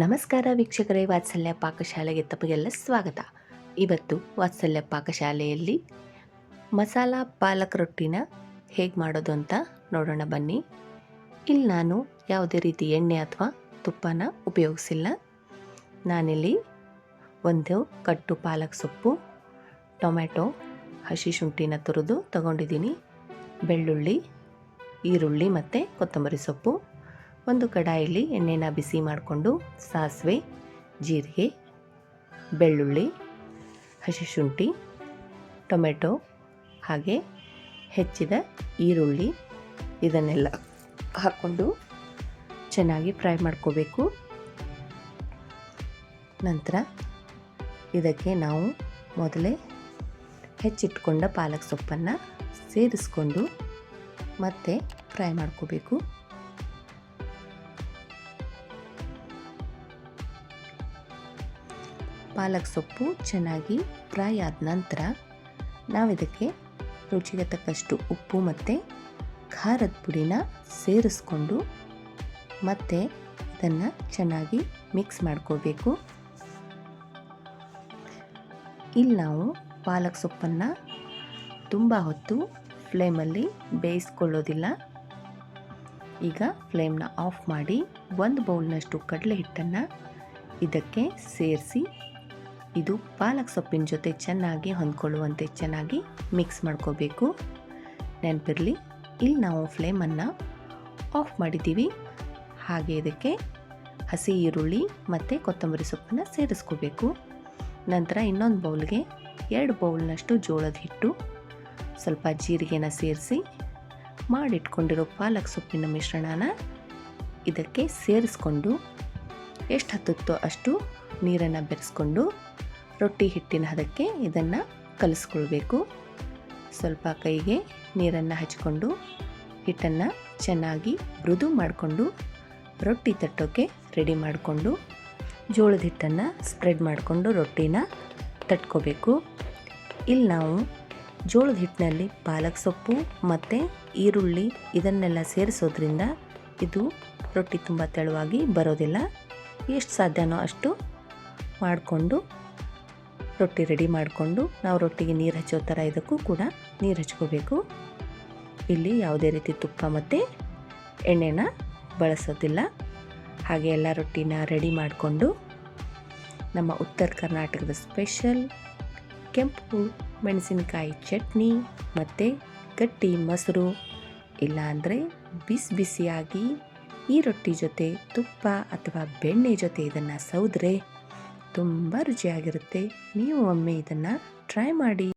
ನಮಸ್ಕಾರ ವೀಕ್ಷಕರೇ, ವಾತ್ಸಲ್ಯ ಪಾಕಶಾಲೆಗೆ ತಮಗೆಲ್ಲ ಸ್ವಾಗತ. ಇವತ್ತು ವಾತ್ಸಲ್ಯ ಪಾಕಶಾಲೆಯಲ್ಲಿ ಮಸಾಲ ಪಾಲಕ್ ರೊಟ್ಟಿನ ಹೇಗೆ ಮಾಡೋದು ಅಂತ ನೋಡೋಣ ಬನ್ನಿ. ಇಲ್ಲಿ ನಾನು ಯಾವುದೇ ರೀತಿ ಎಣ್ಣೆ ಅಥವಾ ತುಪ್ಪನ ಉಪಯೋಗಿಸಿಲ್ಲ. ನಾನಿಲ್ಲಿ ಒಂದು ಕಟ್ಟು ಪಾಲಕ್ ಸೊಪ್ಪು ಟೊಮೆಟೊ ಹಸಿ ಶುಂಠಿನ ತುರಿದು ತಗೊಂಡಿದ್ದೀನಿ, ಬೆಳ್ಳುಳ್ಳಿ, ಈರುಳ್ಳಿ ಮತ್ತು ಕೊತ್ತಂಬರಿ ಸೊಪ್ಪು. ಒಂದು ಕಡಾಯಲ್ಲಿ ಎಣ್ಣೆನ ಬಿಸಿ ಮಾಡಿಕೊಂಡು ಸಾಸಿವೆ, ಜೀರಿಗೆ, ಬೆಳ್ಳುಳ್ಳಿ ಹಸಿ ಶುಂಠಿ ಟೊಮೆಟೊ, ಹಾಗೆ ಹೆಚ್ಚಿದ ಈರುಳ್ಳಿ ಇದನ್ನೆಲ್ಲ ಹಾಕ್ಕೊಂಡು ಚೆನ್ನಾಗಿ ಫ್ರೈ ಮಾಡ್ಕೋಬೇಕು. ನಂತರ ಇದಕ್ಕೆ ನಾವು ಮೊದಲೇ ಹೆಚ್ಚಿಟ್ಕೊಂಡ ಪಾಲಕ್ ಸೊಪ್ಪನ್ನು ಸೇರಿಸ್ಕೊಂಡು ಮತ್ತೆ ಫ್ರೈ ಮಾಡ್ಕೋಬೇಕು. ಪಾಲಕ್ ಸೊಪ್ಪು ಚೆನ್ನಾಗಿ ಫ್ರೈ ಆದ ನಂತರ ನಾವಿದಕ್ಕೆ ರುಚಿಗೆ ತಕ್ಕಷ್ಟು ಉಪ್ಪು ಮತ್ತು ಖಾರದ ಪುಡಿನ ಸೇರಿಸ್ಕೊಂಡು ಮತ್ತೆ ಇದನ್ನು ಚೆನ್ನಾಗಿ ಮಿಕ್ಸ್ ಮಾಡ್ಕೋಬೇಕು. ಇಲ್ಲಿ ನಾವು ಪಾಲಕ್ ಸೊಪ್ಪನ್ನು ತುಂಬ ಹೊತ್ತು ಫ್ಲೇಮಲ್ಲಿ ಬೇಯಿಸ್ಕೊಳ್ಳೋದಿಲ್ಲ. ಈಗ ಫ್ಲೇಮ್ನ ಆಫ್ ಮಾಡಿ ಒಂದು ಬೌಲ್ನಷ್ಟು ಕಡಲೆ ಹಿಟ್ಟನ್ನು ಇದಕ್ಕೆ ಸೇರಿಸಿ ಇದು ಪಾಲಕ್ ಸೊಪ್ಪಿನ ಜೊತೆ ಚೆನ್ನಾಗಿ ಹೊಂದ್ಕೊಳ್ಳುವಂತೆ ಚೆನ್ನಾಗಿ ಮಿಕ್ಸ್ ಮಾಡ್ಕೋಬೇಕು. ನೆನಪಿರಲಿ, ಇಲ್ಲಿ ನಾವು ಫ್ಲೇಮನ್ನು ಆಫ್ ಮಾಡಿದ್ದೀವಿ. ಹಾಗೆ ಇದಕ್ಕೆ ಹಸಿ ಈರುಳ್ಳಿ ಮತ್ತು ಕೊತ್ತಂಬರಿ ಸೊಪ್ಪನ್ನು ಸೇರಿಸ್ಕೋಬೇಕು. ನಂತರ ಇನ್ನೊಂದು ಬೌಲ್ಗೆ ಎರಡು ಬೌಲ್ನಷ್ಟು ಜೋಳದ ಹಿಟ್ಟು ಸ್ವಲ್ಪ ಜೀರಿಗೆನ ಸೇರಿಸಿ ಮಾಡಿಟ್ಕೊಂಡಿರೋ ಪಾಲಕ್ ಸೊಪ್ಪಿನ ಮಿಶ್ರಣನ ಇದಕ್ಕೆ ಸೇರಿಸ್ಕೊಂಡು ಎಷ್ಟು ಹತ್ತುತ್ತೋ ಅಷ್ಟು ನೀರನ್ನು ಬೆರೆಸ್ಕೊಂಡು ರೊಟ್ಟಿ ಹಿಟ್ಟಿನ ಹದಕ್ಕೆ ಇದನ್ನು ಕಲಿಸ್ಕೊಳ್ಬೇಕು. ಸ್ವಲ್ಪ ಕೈಗೆ ನೀರನ್ನು ಹಚ್ಕೊಂಡು ಹಿಟ್ಟನ್ನು ಚೆನ್ನಾಗಿ ಮೃದು ಮಾಡಿಕೊಂಡು ರೊಟ್ಟಿ ತಟ್ಟೋಕ್ಕೆ ರೆಡಿ ಮಾಡಿಕೊಂಡು ಜೋಳದ ಹಿಟ್ಟನ್ನು ಸ್ಪ್ರೆಡ್ ಮಾಡಿಕೊಂಡು ರೊಟ್ಟಿನ ತಟ್ಕೋಬೇಕು. ಇಲ್ಲಿ ನಾವು ಜೋಳದ ಹಿಟ್ಟಿನಲ್ಲಿ ಪಾಲಕ್ ಸೊಪ್ಪು ಮತ್ತು ಈರುಳ್ಳಿ ಇದನ್ನೆಲ್ಲ ಸೇರಿಸೋದ್ರಿಂದ ಇದು ರೊಟ್ಟಿ ತುಂಬ ತೆಳುವಾಗಿ ಬರೋದಿಲ್ಲ. ಎಷ್ಟು ಸಾಧ್ಯನೋ ಅಷ್ಟು ಮಾಡಿಕೊಂಡು ರೊಟ್ಟಿ ರೆಡಿ ಮಾಡಿಕೊಂಡು ನಾವು ರೊಟ್ಟಿಗೆ ನೀರು ಹಚ್ಚೋ ಥರ ಇದಕ್ಕೂ ಕೂಡ ನೀರು ಹಚ್ಕೋಬೇಕು. ಇಲ್ಲಿ ಯಾವುದೇ ರೀತಿ ತುಪ್ಪ ಮತ್ತು ಎಣ್ಣೆನ ಬಳಸೋದಿಲ್ಲ. ಹಾಗೆ ಎಲ್ಲ ರೊಟ್ಟಿನ ರೆಡಿ ಮಾಡಿಕೊಂಡು ನಮ್ಮ ಉತ್ತರ ಕರ್ನಾಟಕದ ಸ್ಪೆಷಲ್ ಕೆಂಪು ಮೆಣಸಿನಕಾಯಿ ಚಟ್ನಿ ಮತ್ತು ಗಟ್ಟಿ ಮೊಸರು ಇಲ್ಲಾಂದರೆ ಬಿಸಿ ಬಿಸಿಯಾಗಿ ಈ ರೊಟ್ಟಿ ಜೊತೆ ತುಪ್ಪ ಅಥವಾ ಬೆಣ್ಣೆ ಜೊತೆ ಇದನ್ನು ಸೌದ್ರೆ ತುಂಬ ರುಚಿಯಾಗಿರುತ್ತೆ. ನೀವು ಒಮ್ಮೆ ಇದನ್ನು ಟ್ರೈ ಮಾಡಿ.